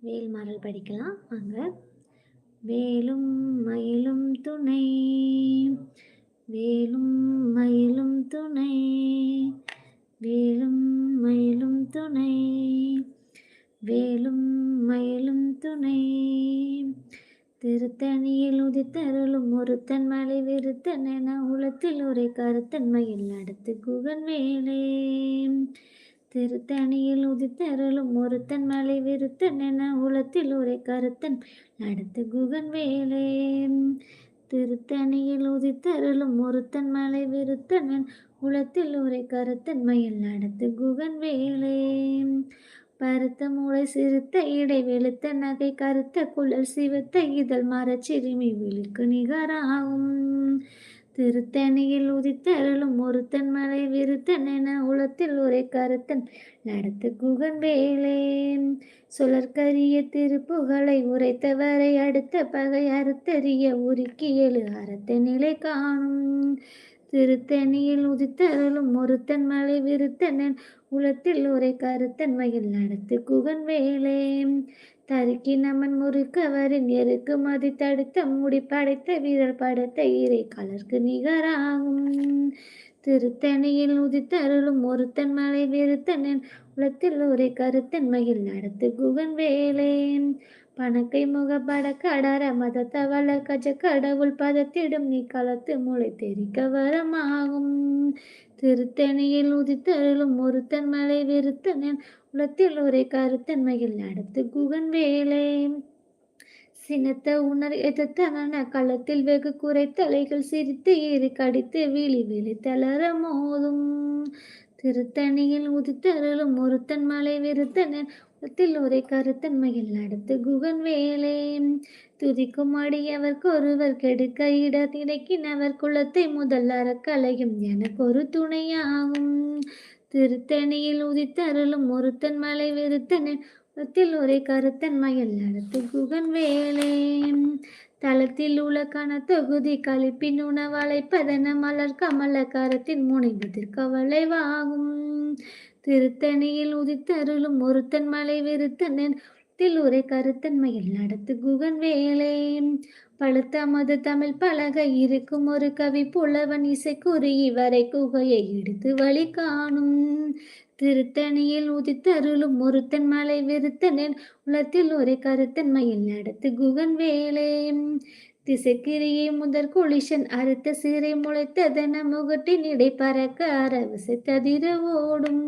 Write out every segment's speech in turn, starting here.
வேல் மாறல் படிக்கலாம். வாங்க. வேலும் மயிலும் துணை. வேலும் மயிலும் துணை. வேலும் மயிலும் துணை. வேலும் மயிலும் துணை. திருத்தணியில் உதித்தருளும் ஒருத்தன் மலை விருத்தன் என உளத்தில் ஒரே கருத்தன் மயில் அடுத்து குகன் வேலே திருத்தணியில் உதித்தருளும் ஒருத்தன் மலை விருத்தன் என உலத்தில் ஒரே கருத்தன். அடுத்து குகன் வேலே திருத்தணியில் உதித்தருளும் ஒருத்தன் மலை விருத்தன் என் உலத்தில் ஒரே கருத்தன். மயில் அடுத்து குகன் வேலே பருத்த மூளை சிறுத்த இடை வெளுத்த நகை கருத்த குழல் சிவத்த இதழ் மரச்சிறுமி விழிக்கு நிகராகும். திருத்தணியில் உதித்தருளும் ஒருத்தன் மலை விருத்தன் என உளத்தில் ஒரே கருத்தன். நடத்து குகன் வேலே சுழற்கரிய திருப்புகளை உரைத்தவரை அடுத்த பகை அறுத்தறிய உருக்கி எழு அறத்த நிலை காணும். திருத்தணியில் உதித்தருளும் ஒருத்தன் மலை விருத்தன் உளத்தில் ஒரே கருத்தன். மயில் நடத்து குகன் வேலே தருக்கி நமன் முறுக்கவரின் எருக்கு மதி தடுத்த மூடி படைத்த வீரர் படைத்த ஈரை கலர்க்கு நிகராகும். திருத்தணியில் உதித்தருளும் ஒருத்தன் மலை வெறுத்தனன் உலத்தில் ஒரே கருத்தன் மயில் நடத்து குகன் வேலேன். பணக்கை முகப்பட கடர மதத்த தவள கஜ கடவுள் பதத்திடும் நீ களத்து முளை தெரிக்க வரமாகும். திருத்தணியில் உதித்தருளும் ஒருத்தன் மலை வெறுத்தன் உலத்தில் ஒரே கருத்தன் மகிழ் நடத்து குகன் வேலை. சினத்த உணர் எதிர்த்தன களத்தில் வெகு குறை தலைகள் சிரித்து ஏறி கடித்து விழி விழி தளர மோதும். திருத்தணியில் உதித்தருளும் ஒருத்தன் மலை விருத்தனன் உலத்தில் ஒரே கருத்தன் நடத்து குகன் வேலே. துதிக்கும் அடியவர்க்கு ஒருவர் கெடுக்க இட திணைக்கினவர் குலத்தை முதல் அறக்கலையும் எனக்கு ஒரு துணையாகும். திருத்தணியில் உதித்தருளும் ஒருத்தன் மலை விருத்தனின் உலத்தில் ஒரே கருத்தன் மயில் நடத்து குகன் வேலே. தளத்தில் உலக்கான தொகுதி கழிப்பின் உணவழைப்பதன மலர் கமல கரத்தின் முனைவதற்கு வாகும். திருத்தணியில் உதித்தருளும் ஒருத்தன் மலை விருத்தனின் தில் கருத்தன்மையில் நடத்து குகன் வேலை. பழுத்த மது தமிழ் பலக இருக்கும் ஒரு கவி புலவன் இசைக்குறி வரை குகையை எடுத்து வழி காணும். திருத்தணியில் உதித்தருளும் ஒருத்தன் மலை விருத்தனின் உலத்தில் ஒரு கருத்தன்மையில் நடத்து குகன் வேலை. திசைக்கிரியை முதற் குளிஷன் அறுத்த சீரை முளைத்ததென முகட்டின் இடை பறக்க அரவசை ஓடும்.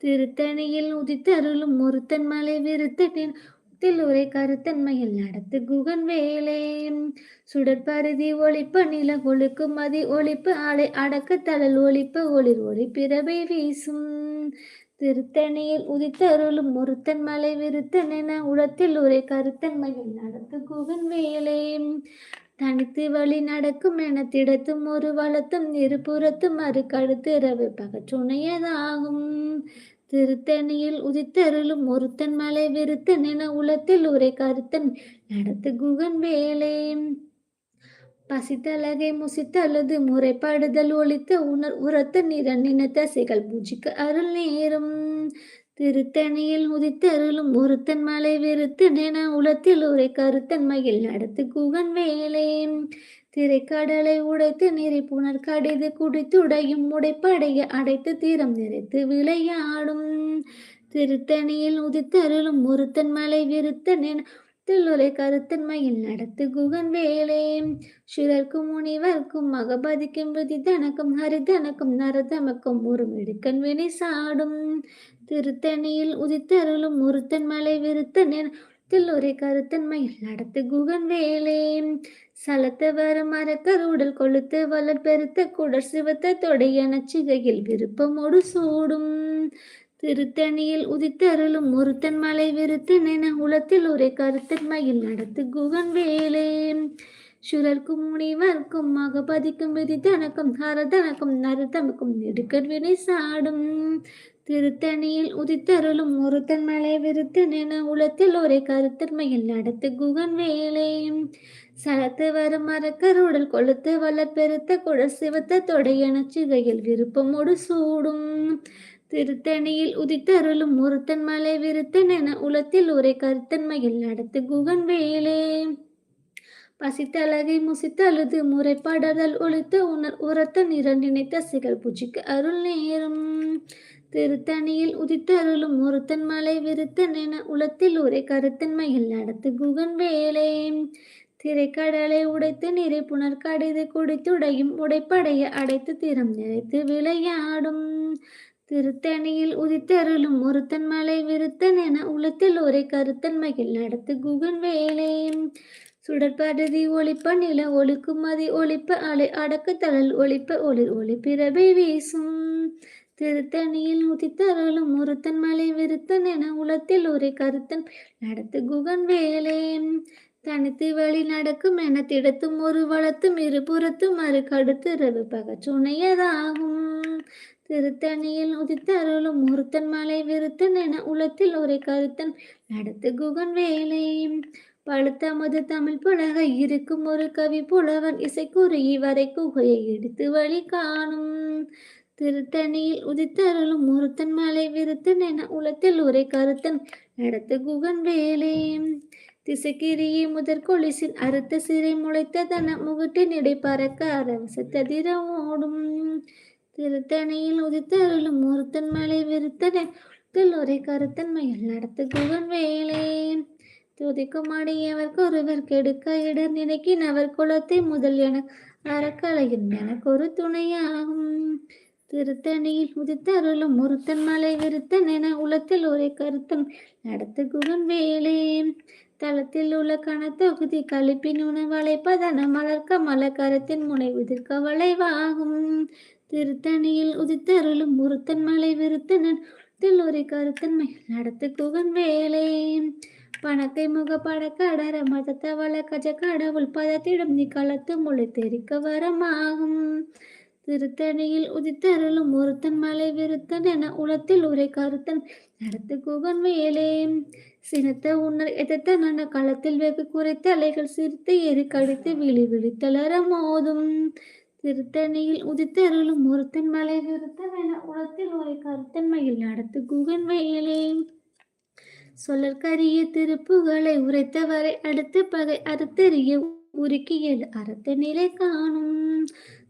திருத்தணியில் உதித்தருளும் ஒருத்தன் மலை விருத்தனின் உரை கருத்தன்மையில் நடத்து குகன் வேலே. சுடற்பருதி ஒழிப்பு நில ஒழுக்கு மதி ஒழிப்பு அலை அடக்க தழல் ஒளிப்பு ஒளிர் ஒளி பிறவை வீசும். திருத்தணியில் உதித்தருளும் ஒருத்தன் மலை விருத்தன் என ஒரே உரை கருத்தன்மையில் நடத்து குகன் வேலே. தனித்து வழி நடக்கும் என திடத்தும் ஒரு வளத்தும் இருபுறத்தும் மறு கழுத்து இரவு பகச்சுணையதாகும் திருத்தணியில் உதித்தருளும் ஒருத்தன் மலை விருத்தன் என உலத்தில் உரை கருத்தன் நடத்து குகன் வேலே. பசித்தலகை முசித்தல்லது முறைப்படுதல் ஒழித்த உணர் உரத்த நிறநின தசைகள் பூஜிக்க அருள் நேரும். திருத்தணியில் உதித்தருளும் ஒருத்தன் மலை விருத்தன் உலத்தில் உரை கருத்தன் மயில் நடத்து குகன் வேலே திரைக்கடலை உடைத்து நிறை புனர் கடிது குடித்துடையும் உடைப்படைய அடைத்து தீரம் நிறைத்து விளையாடும். திருத்தணியில் உதித்தருளும் ஒருத்தன் மலை விருத்தன் என கருத்தன்மையில் நடத்து குகன் வேலே. சிலர்க்கும் முனிவர்க்கும் மகபதிக்கும் விதி தனக்கும் ஹரிதனக்கும் நரதமக்கும் ஒரு மெடுக்கன் வினை சாடும். திருத்தணியில் உதித்தருளும் ஒருத்தன் மலை விருத்தன் என தில்லுரை கருத்தன்மையில் நடத்து குகன் வேலே. சலத்த வர மரக்கருடல் கொளுத்து வளர் பெருத்த குடர் சிவத்த தொடையன சிகையில் விருப்பமோடு சூடும். திருத்தணியில் உதித்தருளும் ஒருத்தன் மலை விருத்தன் என உலத்தில் ஒரே கருத்தன்மையில் நடத்து குகன் வேலே. சுரர்க்கும் முனிவர்க்கும் மகபதிக்கும் விதி தனக்கும் ஹரதனக்கும் நரதமக்கும் நெடுக்கர் வினை சாடும். திருத்தணியில் உதித்தருளும் ஒருத்தன் மலை விருத்தன் என உலத்தில் ஒரே கருத்தன்மையில் நடத்து குகன் வேலே. சலத்து வரும் மரக்கருடல் கொளுத்து வளர் பெருத்த குழ சிவத்த தொடையன சிகையில் விருப்பமோடு சூடும். திருத்தணியில் உதித்தருளும் ஒருத்தன் மலை விருத்தன் என உலத்தில் ஒரே கருத்தன்மையில் நடத்து குகன் வேலே. பசித்தழகை முசித்தழுது முறைப்பாடதல் ஒழித்த உணர் உரத்த நிற நினைத்த சிகழ் பூச்சிக்கு அருள் நேரும். திருத்தணியில் உதித்தருளும் ஒருத்தன் மலை விருத்தன் என உலத்தில் ஒரே கருத்தன்மையில் நடத்து குகன் வேலே. திரைக்கடலை உடைத்து நிறை புனர் கடிது குடித்துடையும் உடைப்படைய அடைத்து திறம் நிறைத்து விளையாடும். திருத்தணியில் உதித்தருளும் ஒருத்தன் மலை விருத்தன் என உலத்தில் ஒரே கருத்தன் மகிழ் நடத்து குகன் வேலை. சுடற்படுதி ஒளிப்ப நில ஒழுக்குமதி ஒளிப்ப அலை அடக்க தழல் ஒளிப்ப ஒளிர் ஒளி வீசும். திருத்தணியில் உதித்தருளும் ஒருத்தன் மலை விருத்தன் என உலத்தில் ஒரே கருத்தன் நடத்து குகன் வேலை. தனித்து வழி நடக்கும் என திடத்தும் ஒரு வளத்தும் இருபுறத்தும் மறு கடுத்து ரவு பகச்சுனையதாகும் திருத்தணியில் உதித்தருளும் ஒருத்தன் மலை விருத்தன் என உலத்தில் ஒரே கருத்தன். நடத்து குகன் வேலை. பழுத்தமது தமிழ் புலக இருக்கும் ஒரு கவி புலவன் இசைக்குறி வரை குகையை எடுத்து வழி காணும். திருத்தணியில் உதித்தருளும் ஒருத்தன் மலை விருத்தன் என உலத்தில் ஒரே கருத்தன். நடத்து குகன் வேலை. திசைக்கிரியை முதற் கொலிசின் அறுத்த சிறை முளைத்ததன முகட்டின் இடை பறக்க அரவசத்ததிர ஓடும். திருத்தணியில் உதித்தருளும் ஒருத்தன் மலை விருத்தனை ஒரே கருத்தன்மை நடத்து குகன் வேலே. துதிக்கும் அடியவர் ஒருவர் கெடுக்க இடர் நினைக்கினவர் குலத்தை முதல் என அறக்கலையும் எனக்கு ஒரு துணையாகும். திருத்தணியில் உதித்தருளும் ஒருத்தன் மலை விருத்தன் என உலத்தில் ஒரே கருத்தன் நடத்து குகன் வேலே. தளத்தில் உள்ள கணத்தொகுதி கழிப்பின் உணவளைப்பதன மலர்க்க மலக்கரத்தின் முனை உதிர்க்க வளைவாகும். திருத்தணியில் உதித்தருளும் முருத்தன் மலை விருத்தனன் ஒரு கருத்தன்மை நடத்து குகன் வேலை. பணத்தை முகப்பட கடர மதத்தவள கஜ கடவுள் பதத்திடம் நீ களத்து மொழி தெரிக்க வரமாகும். திருத்தணியில் உதித்தருளும் ஒருத்தன் மலை விருத்தன் என உலத்தில் உரை கருத்தன் நடத்து குகன் வேலே. சினத்த உன்னர் எதிர்த்த நன களத்தில் வெகு குறைத்த அலைகள் சிரித்து எரி கடித்து விழி விழித்தளர மோதும். திருத்தணியில் உதித்தருளும் ஒருத்தன் மலை விருத்தன் என ஒரு ஒரு கருத்தன்மையில் நடத்து குகன் வயலே. சொல்லற்கரிய திருப்புகளை உரைத்தவரை அடுத்த பகை அறுத்தறிய உருக்கியல் அறுத்த நிலை காணும்.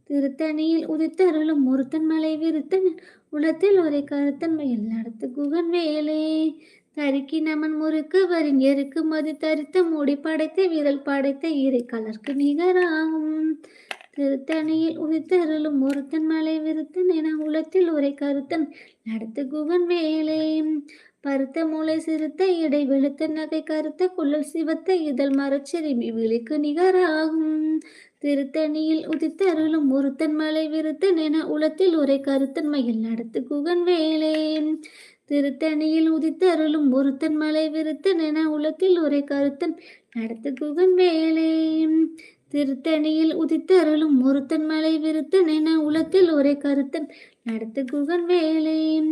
திருத்தணியில் உதித்தருளும் ஒருத்தன் மலை விருத்தன் உளத்தில் ஒரு கருத்தன்மையில் நடத்து குகன் வேலே தருக்கி நமன் முறுக்கு வரின் எருக்கு மது தரித்த மூடி படைத்த விரல் படைத்த இறை கலர்க்கு நிகராகும். திருத்தணியில் உதித்தருளும் ஒருத்தன் மலை விருத்தன் என உலத்தில் உரை கருத்தன். நடத்து குகன் வேலை. பருத்த மூளை சிறுத்த இடை வெளுத்த நகை கருத்த குள்ளல் சிவத்த இதழ் மரச்செறிமி விழிக்கு நிகராகும். திருத்தணியில் உதித்தருளும் ஒருத்தன் மலை விருத்தன் என உலத்தில் உரை கருத்தன் மயில் நடத்து குகன் வேலை. திருத்தணியில் உதித்தருளும் ஒருத்தன் மலை விருத்தன் என உலத்தில் ஒரே கருத்தன். நடத்து குகன் வேலே. திருத்தணியில் உதித்தருளும் ஒருத்தன் மலை விருத்தன் என உலத்தில் ஒரே கருத்தன். நடத்து குகன் வேலை.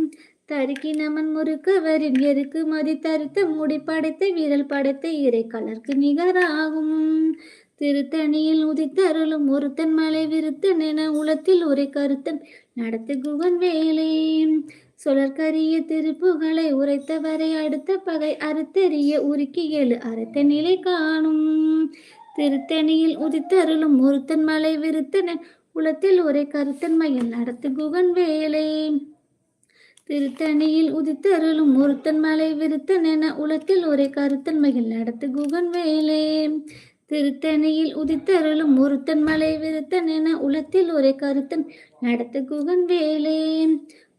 தருக்கி நமன் முறுக்கவரின் எருக்கு மதி தருத்த முடி படைத்த வீரல் படைத்த இறை கலர்க்கு நிகராகும். திருத்தணியில் உதித்தருளும் ஒருத்தன் மலை விருத்தன் என உலத்தில் ஒரே கருத்தன். நடத்து குகன் வேலை. சுழற்கரிய திருப்புகளை உரைத்தவரை அடுத்த பகை அறுத்தெறிய உருக்கி எழு அறுத்த நிலை காணும். திருத்தணியில் உதித்தருளும் ஒருத்தன் மலை விருத்தன உலத்தில் ஒரே கருத்தன் மயில் நடத்து குகன் வேலை. திருத்தணியில் உதித்தருளும் ஒருத்தன் மலை விருத்தன் என உலத்தில் ஒரே கருத்தன் மகிழ் நடத்து குகன் வேலை. திருத்தணியில் உதித்தருளும் ஒருத்தன் மலை விருத்தன் என உலத்தில் ஒரே கருத்தன் நடத்து குகன் வேலை.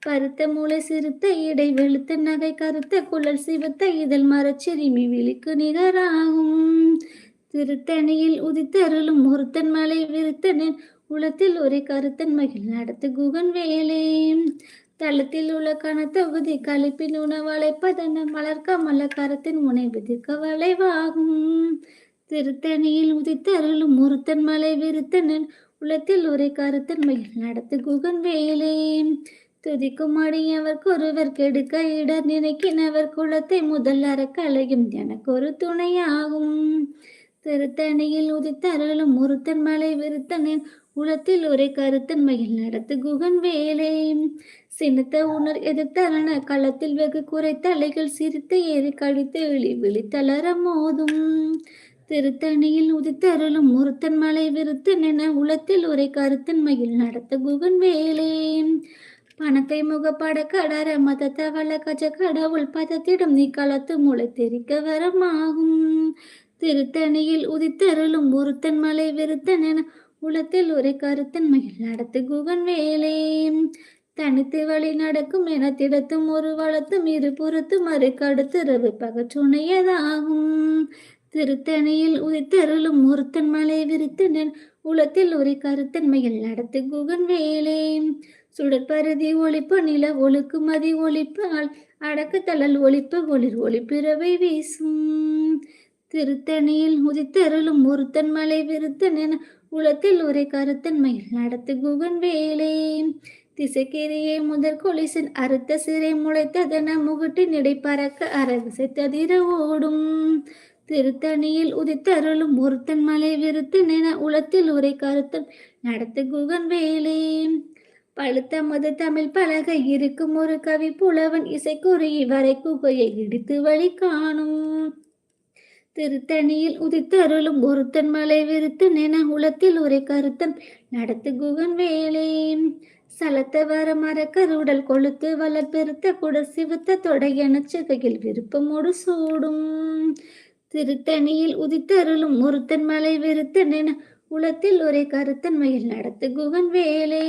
பருத்த மூளை சிறுத்த இடை வெளுத்த நகை கருத்த குழல் சிவத்த இதழ் மரச்செறிமி விழிக்கு நிகராகும். திருத்தணியில் உதித்தருளும் ஒருத்தன் மலை விருத்தனின் உளத்தில் ஒரே கருத்தன் மகிழ் நடத்து குகன் வேலே. தளத்தில் உள்ள கனத்தகுதி கழிப்பின் உணவளைப்பதன மலர்க்க மல்ல கரத்தின் முனை விதிக்க வளைவாகும். திருத்தணியில் உதித்தருளும் ஒருத்தன் மலை விருத்தனின் உளத்தில் ஒரே கருத்தன் மகிழ் நடத்து குகன் வேலே. துதிக்கும் அடியவர்க்கு ஒருவர் கெடுக்க இடர் நினைக்கினவர் குலத்தை முதல் அறக்கலையும் எனக்கு ஒரு துணையாகும். திருத்தணியில் உதித்தருளும் ஒருத்தன் மலை விருத்தனின் உலத்தில் ஒரே கருத்தன் மயில் நடத்து குகன் வேலை. சினத்த உணர் எதிர்த்தலன களத்தில் வெகு குறைத்த அலைகள் சிரித்த ஏறி கழித்து விழி விழித்தளர மோதும். திருத்தணியில் உதித்தருளும் முருத்தன் மலை விருத்தன் என உளத்தில் கருத்தன் கருத்தன்மையில் நடத்த குகன் வேலை. பணக்கை முகப்பட கடர மத தவள கஜ கடவுள் பதத்திடம் நீ களத்து முளை தெரிக்க வரமாகும். திருத்தணியில் உதித்தருளும் ஒருத்தன் மலை விருத்தன் என உளத்தில் உரை கருத்தன் நடத்து குகன் வேலே. தனித்து வழி நடக்கும் என திடத்தும் ஒரு வளத்தும் இரு பொறுத்தும் மறு கடுத்து ரவு பகச்சுணையதாகும் திருத்தணியில் உதித்தருளும் ஒருத்தன் மலை விரித்தனன் உலத்தில் ஒரு கருத்தன்மையில் நடத்து குகன் வேலே. சுடற்பருதி ஒழிப்பு நில ஒழுக்கு மதி ஒளிப்பால் அடக்கு தளல் ஒளிப்பு ஒளிர் ஒளிப்பிறவை வீசும். திருத்தணியில் உதித்தருளும் ஒருத்தன் மலை விருத்தன் என உலத்தில் கருத்தன் மயில் நடத்து குகன் வேலே. திசைக்கெரியை முதற் கொலிசின் அறுத்த சிறை முளைத்ததென முகட்டின் இடை பறக்க அரவிசை ததிர ஓடும். திருத்தணியில் உதித்தருளும் ஒருத்தன் மலை விருத்தன் என உளத்தில் உரை கருத்தன் நடத்து குகன் வேலே. பழுத்த மது தமிழ் பலகை இருக்கும் ஒரு கவி புலவன் இசைக்குறி வரை குகையை இடித்து வழி காணும். திருத்தணியில் உதித்தருளும் ஒருத்தன் மலை விருத்தன் என உளத்தில் ஒரே கருத்தன். நடத்து குகன் வேலே சலத்த வர மரக்கருடல் கொளுத்து வளர் பெருத்த குட சிவத்த தொடையன சிகையில் விருப்பமோடு சூடும். திருத்தணியில் உதித்தருளும் ஒருத்தன் மலை விருத்தன் என உளத்தில் ஒரே கருத்தன்மையில் நடத்து குகன் வேலே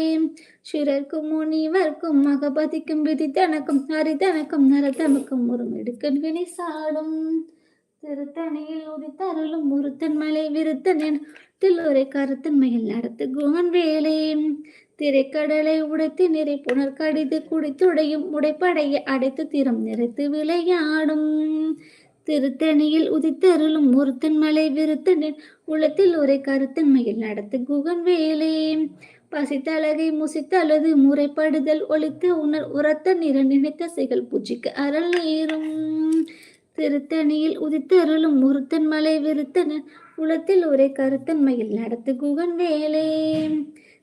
சிறர்க்கும் முனிவர்க்கும் மகபதிக்கும் விதித்தனக்கும் ஹரிதனக்கும் நரதமக்கும் ஒரு மெடுக்கன் வினை சாடும். திருத்தணியில் உதித்தருளும் ஒருத்தன் மலை விருத்தன் என ஒரே கருத்தன்மையில் நடத்து குகன் வேலை திரைக்கடலை உடைத்து நிறை புனர் கடிது குடித்துடையும் உடைப்படையை அடைத்து திறம் நிறைத்து விளையாடும். திருத்தணியில் உதித்தருளும் ஒருத்தன் மலை விருத்தனின் உளத்தில் கருத்தன் கருத்தன்மையில் நடத்து குகன் வேலை பசித்தழகை முசித்தழுது முறைப்படுதல் ஒழித்து உணர் உரத்த நிற நினைத்த செயல் பூச்சிக்கு அருள் நேரும். திருத்தணியில் உதித்தருளும் முருத்தன் மலை விருத்தன உளத்தில் ஒரே கருத்தன்மையில் நடத்து குகன் வேலே.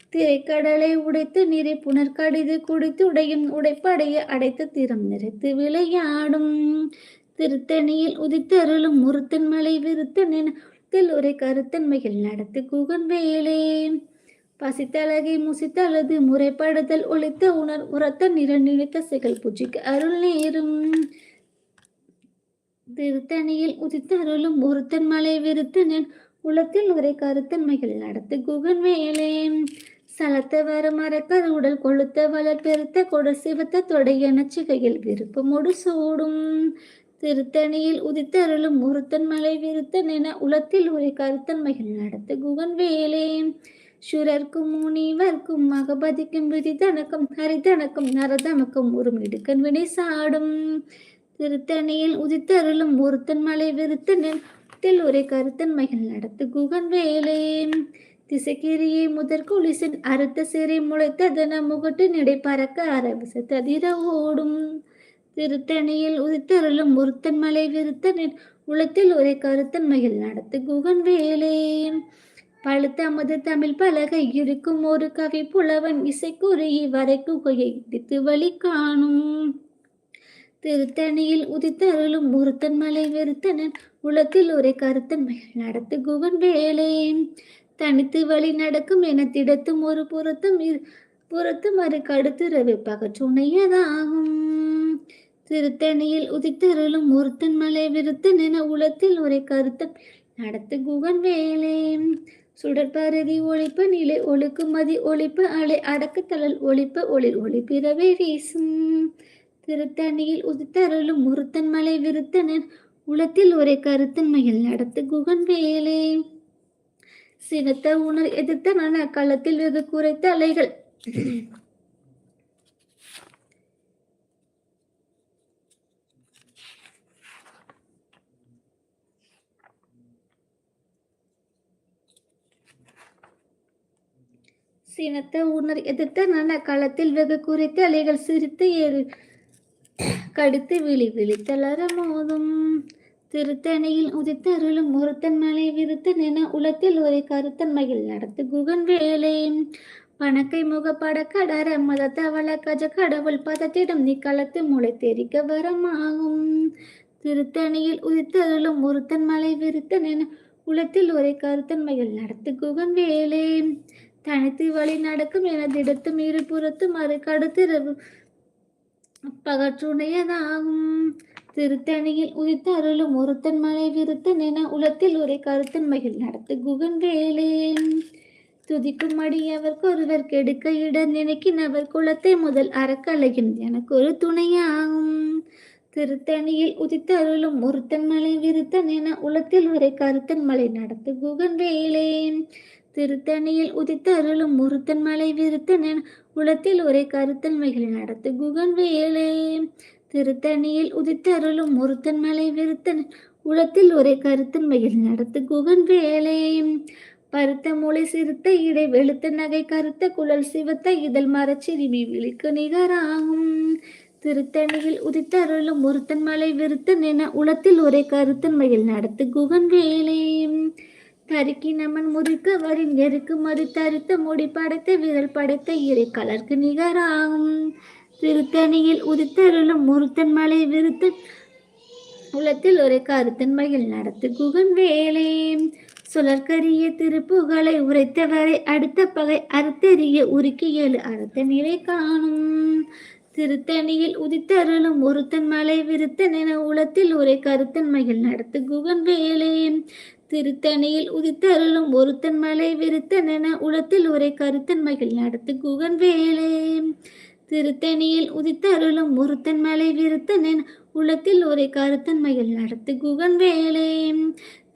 திரைக்கடலை உடைத்து நிறை புனர்கடிது குடித்து உடையும் உடைப்படைய அடைத்து திறம் நிறைத்து விளையாடும். திருத்தணியில் உதித்தருளும் முருத்தன் மலை விருத்தன் உளத்தில் ஒரே கருத்தன் மயில் நடத்து குகன் வேலே. பசித்தழகை முசித்தழுது முறைப்படுதல் ஒழித்த உணர் உரத்த நிற நினைத்த செயல் பூஜைக்கு அருள் நேரும். திருத்தணியில் உதித்தருளும் ஒருத்தன் மலை விருத்தனின் உலத்தில் உரை கருத்தன்மைகள். நடத்து குகன் வேலே சலத்த வர மறக்கர் உடல் கொளுத்த வளர் பெருத்த கொட சிவத்த தொடையன சிகையில் விருப்பமோடு சூடும். திருத்தணியில் உதித்தருளும் ஒருத்தன் மலை விருத்தன் என உலத்தில் உரை கருத்தன்மைகள். நடத்து குகன் வேலே சுரர்க்கும் முனிவர்க்கும் மகபதிக்கும் விதிதனக்கும் ஹரிதனக்கும் நரதமக்கும் ஒரு மிடுக்கன் வினை சாடும். திருத்தணியில் உதித்தருளும் ஒருத்தன் மலை விருத்தனில் உரை கருத்தன்மைகள் நடத்து குகன் வேலே. திசைக்கிரியை முதற் குலிசின் அறுத்த சிறை முளைத்ததன முகட்டு நடை பறக்க அரபிச ததிர ஓடும். திருத்தணியில் உதித்தருளும் ஒருத்தன் மலை விருத்தனின் உளத்தில் ஒரே கருத்தன்மையில் நடத்து குகன் வேலே. பழுத்த அமது தமிழ் பலகை இருக்கும் ஒரு கவி புலவன் இசைக்குறையை வரைக்கும் குகையை இடித்து வழி காணும். திருத்தணியில் உதித்தருளும் ஒருத்தன் மலை வெறுத்தனன் உலத்தில் ஒரே கருத்தன்மையில் நடத்து குகன் வேலை. தனித்து வழி நடக்கும் என திடத்தும் ஒரு புறத்தும் புறத்தும் அரு கடுத்து ரவி பகச்சுணையதாகும் திருத்தணியில் உதித்தருளும் ஒருத்தன் மலை விருத்தன் என உலத்தில் ஒரு கருத்தம் நடத்து குகன் வேலை சுடற்பருதி ஒழிப்பு நிலை ஒழுக்குமதி ஒழிப்பு அலை அடக்குத்தளல் ஒழிப்பு ஒளிர் ஒளிப்பிறவை வீசும். திருத்தணியில் உதித்தருளும் முருத்தன் மலை விருத்தனன் உளத்தில் ஒரே கருத்தன் கருத்தன்மையில் நடத்து குகன் வேலே. சினத்த உணர் எதிர்த்த களத்தில் வெகு குறைத்த அலைகள். சினத்த உணர் எதிர்த்த நன களத்தில் வெகு குறைத்த அலைகள் சிரித்து ஏறு. கடுத்து விழி விழித்தளர மோதும். திருத்தணியில் உதித்தருளும் ஒருத்தன் மலை விருத்தன் என உலத்தில் ஒரு கருத்தன் மகிழ் நடத்து குகன் வேலை. பணக்கை முகப்பட கடர மதத்தவள கஜ கடவுள் பதத்திடம் நீ களத்து முளை தெரிக்க வரமாகும். திருத்தணியில் உதித்தருளும் ஒருத்தன் மலை விருத்தன் என உலத்தில் ஒரே கருத்தன்மையில் நடத்து குகன் வேலை. தனித்து வழி நடக்கும் என திடத்தும் இருபுறத்தும் அரை கடுத்திரவு பகற்றுணையதாகும் திருத்தணியில் உதித்த அருளும் ஒருத்தன் மலை விருத்தன் என உலத்தில் ஒரே கருத்தன்மையில் நடத்து குகன் வேலே. துதிக்கும் அடியவர்க்கு ஒருவர் கெடுக்க இட நினைக்கினவர் குலத்தை முதல் அறக்கலையும் எனக்கு ஒரு துணையாகும். திருத்தணியில் உதித்த அருளும் ஒருத்தன் மலை விருத்தன் என உலத்தில் ஒரே கருத்தன் மலை நடத்து குகன் வேலே. திருத்தணியில் உதித்த அருளும் முருத்தன் மலை விருத்தன் என ஒரே கருத்தன்மைகள் நடத்து குகன் வேலே. திருத்தணியில் உதித்த அருளும் மலை விருத்தன் உலத்தில் ஒரே கருத்தன்மைகள் நடத்து குகன் வேலே. பருத்த மூளை சிறுத்த இடை வெளுத்த நகை கருத்த குழல் சிவத்த இதழ் மரச்சிறுமி விழிக்கு நிகராகும். திருத்தணியில் உதித்த அருளும் ஒருத்தன் மலை விருத்தன் என உளத்தில் ஒரே கருத்தன்மையில் நடத்து குகன் வேலே. தருக்கி நமன் முறுக்கு வரின் நெருக்கு மறு தருத்த முடி படைத்த விரல் படைத்த இறை கலர்க்கு நிகராகும். திருத்தணியில் உதித்தருளும் முருத்தன் மலை விருத்து உலத்தில் ஒரே கருத்தன் மகிழ் நடத்து குகன் வேலை. சுழற்கரிய திருப்புகளை உரைத்தவரை அடுத்த பகை அறுத்தெறிய உருக்கி ஏழு அறுத்த நிலை காணும். திருத்தணியில் உதித்தருளும் ஒருத்தன் மலை விருத்தன் என உளத்தில் ஒரே கருத்தன்மைகள் நடத்து குகன் வேலே. திருத்தணியில் உதித்தருளும் ஒருத்தன் மலை விருத்தன் என உளத்தில் ஒரே கருத்தன்மைகள் நடத்து குகன் வேலே. திருத்தணியில் உதித்தருளும் ஒருத்தன் மலை விருத்தன் என உளத்தில் ஒரே கருத்தன்மைகள் நடத்து குகன் வேலே.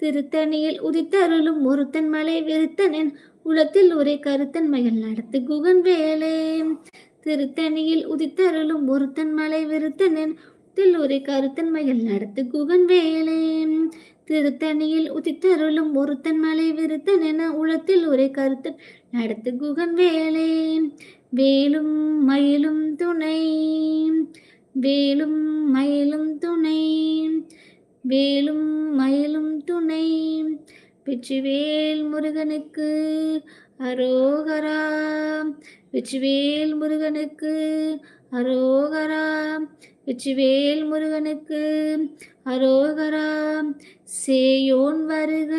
திருத்தணியில் உதித்தருளும் ஒருத்தன் மலை விருத்தன் என் உளத்தில் ஒரே கருத்தன் மகள் நடத்து குகன் வேலே. திருத்தணியில் உதித்தருளும் ஒருத்தன் மலை விருத்தனன் ஒரே கருத்தன் மயில் நடத்து குகன் வேலே திருத்தணியில் உதித்தருளும் ஒருத்தன் மலை விருத்தன் என உளத்தில் ஒரே கருத்தன் நடத்து குகன் வேலே வேலும் மயிலும் துணை. வேலும் மயிலும் துணை. வேலும் மயிலும் துணை. வெற்றிவேல் முருகனுக்கு அரோகரா. வெச்சுவேல் முருகனுக்கு அரோகரா. வெச்சுவேல் முருகனுக்கு அரோகரா. சேயோன் வருக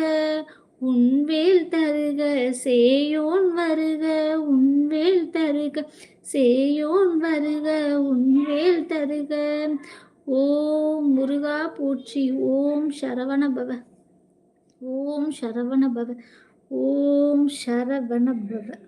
உன்வேல் தருக. சேயோன் வருக உன்வேல் தருக. சேயோன் வருக உன்வேல் தருக. ஓம் முருகா போற்றி ஓம் சரவண பவ. ஓம் சரவண பவ. ஓம் சரவண பவ.